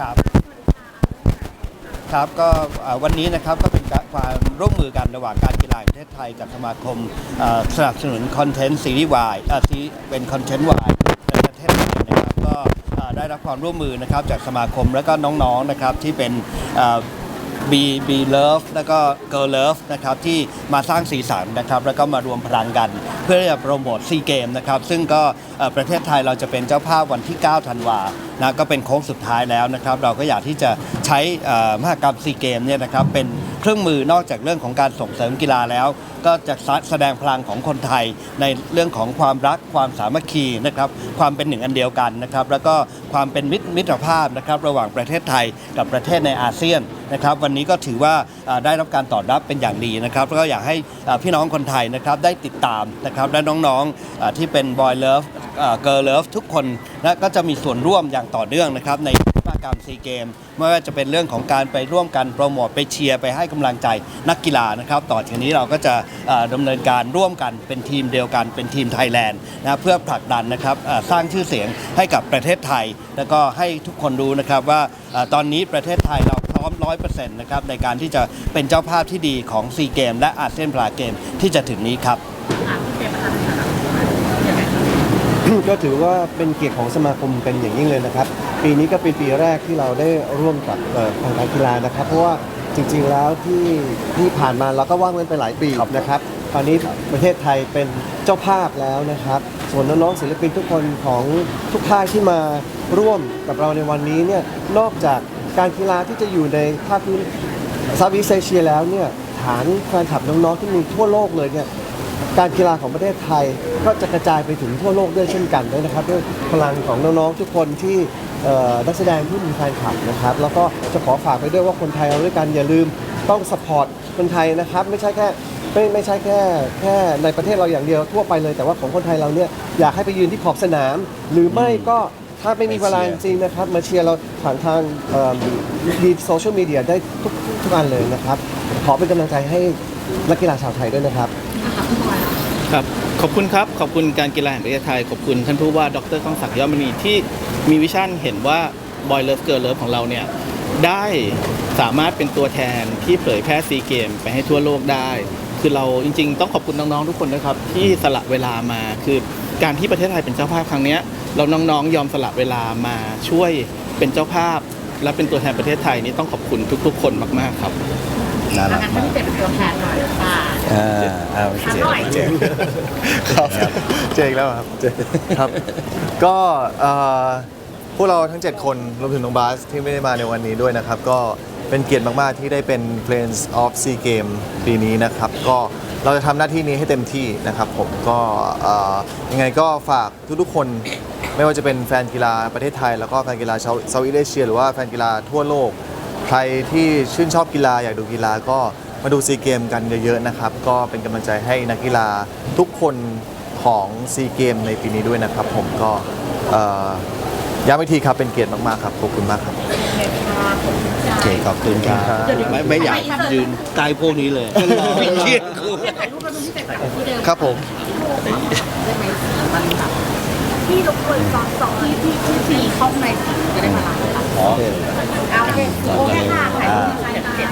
ครับครับก็วันนี้นะครับก็เป็นความร่วมมือกันระหว่างการกีฬาแห่งประเทศไทยกับสมาคมสนับสนุนคอนเทนต์ซีรีส์วายเอ่อซีเป็นคอนเทนต์วายในประเทศไทยนะครับก็ได้รับความร่วมมือนะครับจากสมาคมและก็น้องๆนะครับที่เป็น บีบีเลิฟแล้วก็เกิร์ลเลิฟนะครับที่มาสร้างสีสันนะครับแล้วก็มารวมพลังกัน เพื่อที่จะโปรโมทซีเกมนะครับซึ่งก็ประเทศไทยเราจะเป็นเจ้าภาพวันที่ 9 ธันวานะก็เป็นโค้งสุดท้ายแล้วนะครับ เราก็อยากที่จะใช้มหกรรมซีเกมเนี่ยนะครับเป็น เครื่องมือนอกจากเรื่องของการส่งเสริมกีฬาแล้ว ก็จะแสดงพลังของคนไทยในเรื่องของความรักความสามัคคีนะครับความเป็นหนึ่งอันเดียวกันนะครับแล้วก็ความเป็นมิตรมิตรภาพนะครับระหว่างประเทศไทยกับประเทศในอาเซียนนะครับวันนี้ก็ถือว่าได้รับการตอบรับเป็นอย่างดีนะครับแล้วก็อยากให้พี่น้องคนไทยนะครับได้ติดตามนะครับและน้องๆที่เป็นบอยเลิฟเกิร์ลเลิฟทุกคนนะก็จะมีส่วนร่วมอย่างต่อเนื่องนะครับใน กรรมซีเกมไม่ว่าจะเป็นเรื่องของการไปร่วมกันโปรโมทไปเชียร์ไปให้กำลังใจนักกีฬานะครับ ต่อจากนี้เราก็จะเอ่อดำเนินการร่วมกันเป็นทีมเดียวกันเป็นทีมไทยแลนด์นะเพื่อผลักดันนะครับสร้างชื่อเสียงให้กับประเทศไทย แล้วก็ให้ทุกคนรู้นะครับว่าตอนนี้ประเทศไทยเราพร้อมร้อยเปอร์เซ็นต์นะครับในการที่จะเป็นเจ้าภาพที่ดีของซีเกมและอาเซียนพาราเกมที่จะถึงนี้ครับ ก็ถือว่าเป็นเกียรติของสมาคมเป็นอย่างยิ่งเลยนะครับ ปีนี้ก็เป็นปีแรกที่เราได้ร่วมกับเอ่อทางการกีฬานะครับ เพราะว่าจริงๆแล้วที่ที่ผ่านมาเราก็ว่างเว้นไปหลายปีนะครับตอนนี้ประเทศไทยเป็นเจ้าภาพแล้วนะครับ ส่วนน้องๆศิลปินทุกคนของทุกค่ายที่มาร่วมกับเราในวันนี้เนี่ยนอกจากการกีฬาที่จะอยู่ในภาคพื้นซาวิเซเชียแล้วเนี่ยฐานแฟนคลับน้องๆที่มีทั่วโลกเลยเนี่ย การกีฬาของประเทศไทย ก็จะกระจายไปถึงทั่วโลกด้วยเช่นกันด้วยนะครับ ด้วยพลังของน้องๆทุกคนที่นักแสดงที่มีแฟนคลับนะครับ แล้วก็จะขอฝากไปด้วยว่าคนไทยเราด้วยกันอย่าลืมต้องสปอร์ตคนไทยนะครับ ไม่ใช่แค่ไม่ไม่ใช่แค่แค่ในประเทศเราอย่างเดียวทั่วไปเลย แต่ว่าของคนไทยเราเนี่ยอยากให้ไปยืนที่ขอบสนาม หรือไม่ก็ถ้าไม่มีเวลาจริงนะครับ มาเชียร์เราผ่านทางเอ่อมีโซเชียลมีเดียได้ทุกทุกอันเลยนะครับ ขอเป็นกำลังใจให้ นักกีฬาชาวไทยด้วยนะครับ ครับ ขอบคุณครับ ขอบคุณการกีฬาแห่งประเทศไทย ขอบคุณท่านผู้ว่าดรก้องศักดิ์ยอดมณีที่มีวิชั่นเห็นว่าบอยเลิฟเกิร์ลเลิฟของเราเนี่ยได้สามารถเป็นตัวแทนที่เผยแพร่ซีเกมไปให้ทั่วโลกได้ คือเราจริง ๆ ต้องขอบคุณน้องๆทุกคนนะครับ ที่สละเวลามาคือการที่ประเทศไทยเป็นเจ้าภาพครั้งนี้เราน้องๆ ยอมสละเวลามาช่วยเป็นเจ้าภาพ และเป็นตัวแทนประเทศไทยนี่ต้องขอบคุณทุก ๆ คนมากๆครับ น่ารักงั้นมาให้กพี่เป็ดเป็นตัวแทนหน่อยค่ะอ่าเอาถามเจ๋งหน่อยเจ๋งครับเจออีกแล้วเหรอครับ ครับ ก็เอ่อพวกเราทั้ง 7 คนรวมถึงน้องบาสที่ไม่ได้มาในวันนี้ด้วยนะครับ ก็เป็นเกียรติมาก ๆ ที่ได้เป็น Friends of Sea Game ปีนี้นะครับ ก็เราจะทำหน้าที่นี้ให้เต็มที่นะครับผมก็เอ่อยังไงก็ฝากทุก ๆ คนไม่ว่าจะเป็นแฟนกีฬาประเทศไทย แล้วก็แฟนกีฬาเซาท์อีสเอเชีย หรือว่าแฟนกีฬาทั่วโลก ใครที่ชื่นชอบกีฬาอยากดูกีฬาก็มาดูซีเกมกันเยอะๆนะครับ ก็เป็นกำลังใจให้นักกีฬาทุกคนของซีเกมในปีนี้ด้วยนะครับ ผมก็เอ่อย้ำอีกทีครับเป็นเกียรติมากๆครับขอบคุณมากครับโอเคขอบคุณครับครับไม่ไม่อยากยืนใกล้พวกนี้เลยเครียดกูถ่ายรูปแล้วพี่เป็ดแบบที่เดิมครับผมได้ไหมมันแบบพี่รบกวนสอนสอนที่ที่ที่ทีเข้าในสีจะได้มา โอเคโอเคค่ะ